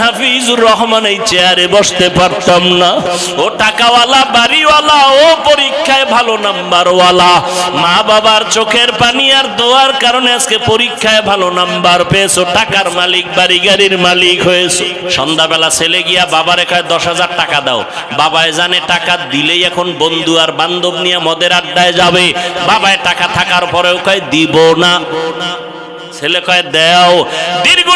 হাফিজুর রহমান এই চেয়ারে বসতে পারতাম না। ও টাকাওয়ালা, বাড়িওয়ালা, ও পরীক্ষায় ভালো নাম্বারওয়ালা। মা বাবার চোখের পানি আর দোয়ার কারণে আজকে পরীক্ষায় ভালো নাম্বার পেয়েছ। টাকার মালিক বাড়ি গাড়ির মালিক হয়েছো। সন্ধ্যাবেলা ছেলে গিয়া বাবারে কয়, দশ হাজার টাকা দাও। বাবায় জানে টাকা দিলেই এখন বন্ধু আর বান্ধব নিয়ে মদের আড্ডায় যাবে। বাবায় টাকা থাকার পরেও কয়, দিব না। ছেলে কয়, দেও। দীর্ঘ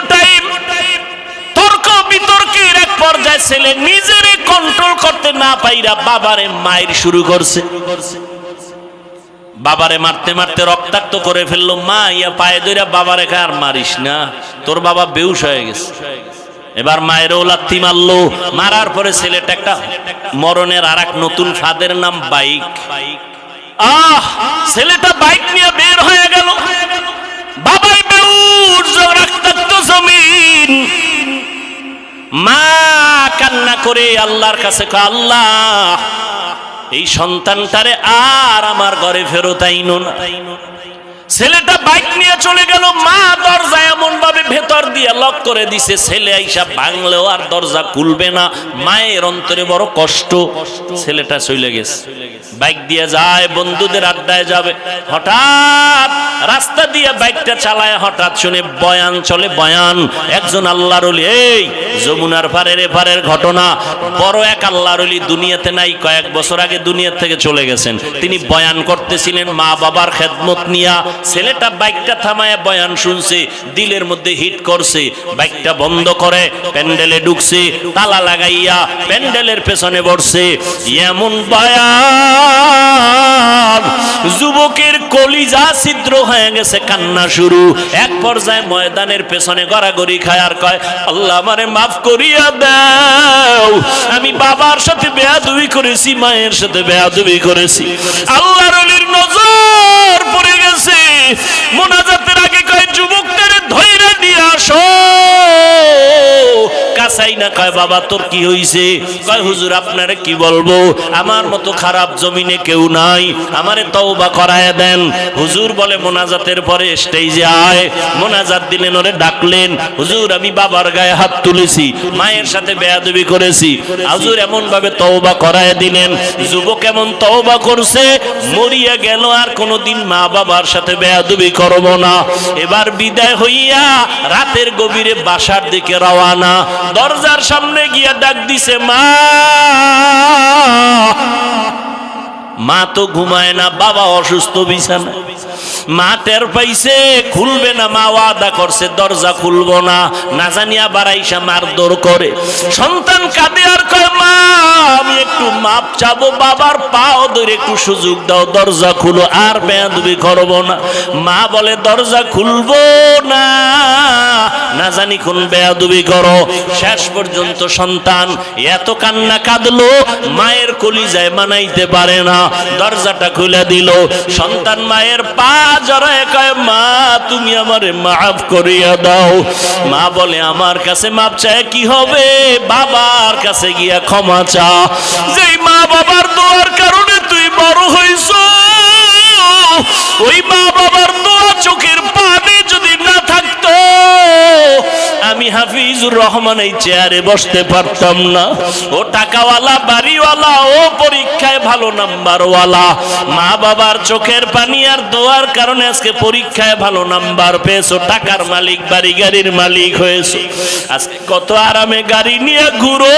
পর্যায়ে ছেলে নিজেরে কন্ট্রোল করতে না পাইরা বাবারে মায়ের শুরু করছে। বাবারে মারতে মারতে রক্তাক্ত করে ফেলল, মা, ইয়া পায়ে ধরে বাবারে খায়, আর মারিস না। তোর বাবা বেউস হয়ে গেছে। এবার মায়ের লাত্তি মারলো। মারার পরে ছেলেটা একটা মরণের আর নতুন ফাদের নাম বাইক। আহ! ছেলেটা বাইক নিয়ে বের হয়ে গেল। বাবাই বেউস, রক্তাক্ত জমিন। মা কান্না করে আল্লাহর কাছে আল্লাহ এই সন্তানটারে আর আমার ঘরে ফেরত আইন না। ছেলেটা বাইক নিয়ে চলে গেল, মা দরজা এমন ভাবে ভেতর দিয়ে লক করে দিছে, ছেলে আইসা ভাঙলেও আর দরজা খুলবে না। মায়ের অন্তরে বড় কষ্ট। ছেলেটা চলে গেছে। বাইক দিয়ে যায়, বন্ধুদের আড্ডায় যাবে। হঠাৎ রাস্তা দিয়ে বাইকটা চালায়, হঠাৎ শুনে বয়ান চলে, বয়ান, একজন আল্লাহর ওলি, এই, যমুনার পারের এপারের ঘটনা। বড় এক আল্লাহর ওলি দুনিয়াতে নাই, কয়েক বছর আগে দুনিয়া থেকে চলে গেছেন। তিনি বয়ান করতেছিলেন মা বাবার খেদমত নিয়া ছেলেটা বাইকটা থামায় বয়ান শুনছে, দিলের মধ্যে হিট করছে। বাইকটা বন্ধ করে, প্যান্ডেলে ঢুকছে, তালা লাগাইয়া প্যান্ডেলের পেছনে বসছে। এমন বয়ান, যুবকের কলিজা ছিদ্র হয়ে গেছে কান্না শুরু। এক পর্যায়ে ময়দানের পেছনে গড়াগড়ি খায় আর কয়, আল্লাহ আমারে মাফ করিয়া দাও। আমি বাবার সাথে বেয়াদবি করেছি, মায়ের সাথে বেয়াদবি করেছি। আল্লাহর নজর গেছে কাছাই না, কয়, বাবা, তোর কি হইছে? কয়, হুজুর, আপনারে কি বলব? আমার মতো খারাপ জমিনে কেউ নাই। আমারে তওবা করায় দেন। হুজুর বলে, মোনাজাতের পরে স্টেজে আয়। মোনাজাত দিলেন, ওরে ডাকলেন, হুজুর, আমি বাবার গায়ে হাত তুলেছি, মায়ের সাথে বেয়াদবি করেছি। হুজুর এমন ভাবে তওবা করায় দিলেন, যুবক এমন তওবা করছে, মরিয়া গেল, আর কোনোদিন মা বাবার সাথে বেয়াদবি করব না। এবার বিদায় হইয়া রাতের গভীরে বাসার দিকে রওয়ানা দরজার সামনে গিয়া ডাক দিছে মা! মা তো ঘুমায় না, বাবা অসুস্থ বিছানা মা টের পাইছে, খুলবে না, মা ওয়াদা করছে, দরজা খুলবো না। না জানিয়া বাড়াইসা মারধর করে। সন্তান কাঁদে আর কয়, মা, আমি একটু মাপ চাবো, বাবার পাও ধরে একটু সুযোগ দাও, দরজা খুলো, আর বেয়াদবি করব না। মা বলে, দরজা খুলবো না। না জানি কোন বেয়াদবি করো। শেষ পর্যন্ত সন্তান এত কান্না কাঁদলো, মায়ের কলিজায় মানাইতে পারে না। দরজাটা খুলে দিল। সন্তান মায়ের পা জড়ায় কয়, মা, তুমি আমারে মাফ করিয়া দাও। মা বলে, আমার কাছে মাপ চায় কি হবে? বাবার কাছে গিয়া ক্ষমা চা। যেই মা বাবার দোয়ার কারণে তুই বড় হইছ, ওই মা বাবার দোয়া চোখের আমি হাফিজুর রহমান এই চেয়ারে বসতে পারতাম না। ও টাকাওয়ালা, বাড়িওয়ালা, ও পরীক্ষায় ভালো নাম্বারওয়ালা। মা বাবার চোখের পানি আর দোয়ার কারণে আজকে পরীক্ষায় ভালো নাম্বার পেয়েছ। টাকার মালিক, বাড়ি গাড়ির মালিক হয়েছো। আজকে কত আরামে গাড়ি নিয়ে ঘুরো।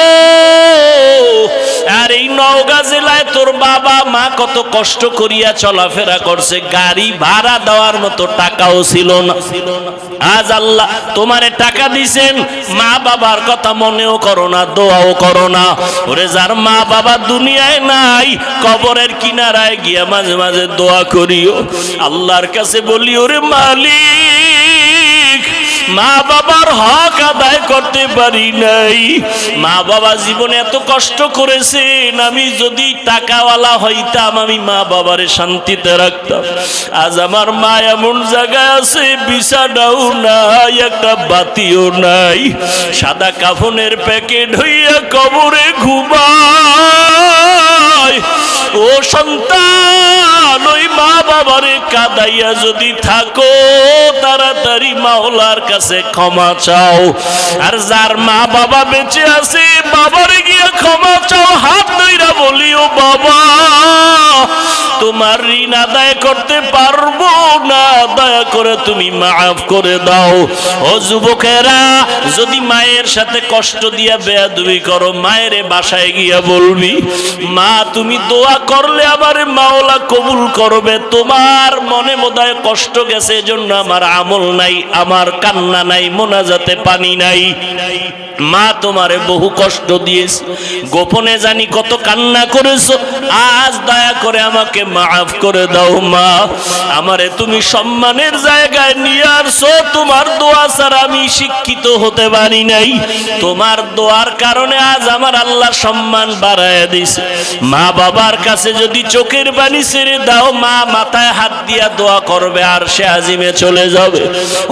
আর এই নওগাঁ জেলায় তোর বাবা, মা কত কষ্ট করিয়া চলাফেরা করছে। গাড়ি ভাড়া দেওয়ার মতো টাকাও ছিল না। ছিল না আজ আল্লাহ তোমারে টাকা দিছেন, মা বাবার কথা মনেও করো না, দোয়াও করো না। ওরে যার মা বাবা দুনিয়ায় নাই, কবরের কিনারায় গিয়া মাঝে মাঝে দোয়া করিও। আল্লাহর কাছে বলি, ওরে মালিক মা বাবার হক আদায় করতে পারি নাই। মা বাবা জীবনে এত কষ্ট করেছেন, আমি যদি টাকাওয়ালা হইতাম, আমি মা বাবারে শান্তিতে রাখতাম। আজ আমার মা এমন জায়গায় আছে, বিছানাও নাই, একটা বাতিও নাই। সাদা কাফনের প্যাকেট হইয়া কবরে ঘুমায়। ও সন্তান, ওই মা বাবারে কাদাইয়া যদি থাকো, তাড়াতাড়ি মাওলার কাছে ক্ষমা চাও। আর যার মা বাবা বেঁচে আছে, বাবারে গিয়ে ক্ষমা চাও, হাত ধইরা বলিও, বাবা, তোমার ঋণ আদায় করতে পারব না। দয়া করে তুমি মাফ করে দাও। ও যুবকেরা, যদি মায়ের সাথে কষ্ট দিয়া বেয়াদুবি করো, মায়ের বাসায় গিয়া বলবি, মা, তুমি দোয়া করলে আমার মাওলা কবুল করবে। তোমার মনে মোদায় কষ্ট গেছে, এজন্য আমার আমল নাই, আমার কান্না নাই, মোনাজাতে পানি নাই। মা, তোমারে বহু কষ্ট দিয়েছে। গোপনে জানি কত কান্না করেছ, আজ দয়া করে আমাকে মাফ করে দাও মা। আমারে তুমি সম্মানের জায়গায় নিয়ে আসছো, তোমার দোয়া ছাড়া আমি শিক্ষিত হতে পারি নাই। তোমার দোয়ার কারণে আজ আমার আল্লাহ সম্মান বাড়ায় দিছে। মা বাবার কাছে যদি চোখের পানি ছেড়ে দাও, মা মাথায় হাত দিয়া দোয়া করবে, আর সে আজিমে চলে যাবে।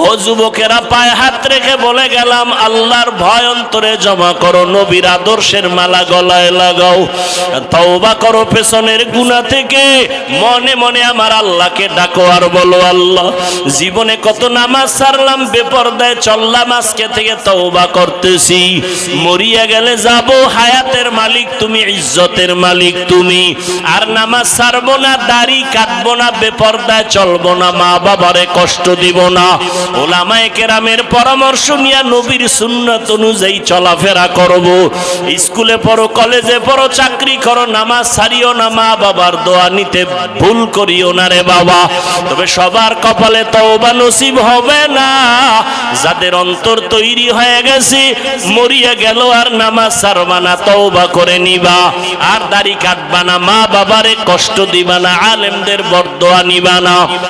ও যুবকেরা, পায়ে হাত রেখে বলে গেলাম, আল্লাহর ভয় অন্তরে জমা করো, নবীর আদর্শের মালা গলায় লাগাও। তওবা করো পেছনের গুণা থেকে। মনে মনে আমার আল্লাহকে ডাকো আর বলো, আল্লাহ, জীবনে কত নামাজ সারলাম বেপরদায় চললাম, আজকে থেকে তওবা করতেছি। মরিয়া গেলে যাব, হায়াতের মালিক তুমি, ইজ্জতের মালিক তুমি। আর নামাজ না, দাড়ি কাটবো না, বেপরদায় চলবো না, মা বাবারে কষ্ট দিব না। ওলামায়ে কেরামের পরামর্শ নিয়ে নবীর সুন্নাত অনুযায়ী চলাফেরা করব। স্কুলে পড়ো, কলেজে পড়ো, চাকরি করো, নামাজ সারিও না, মা বাবার দোয়া নিতে ভুল করিও না রে বাবা। তবে সবার কপালে তওবা নসিব হবে না। যাদের অন্তর তৈরি হয়ে গেছে, মরিয়া গেল আর নামাজ সারবা না, তওবা করে নিবা। আর দাড়ি কাটবা না, মা বাবারে কষ্ট দিবা না, আলেমদের বরদোয়া নিবা না।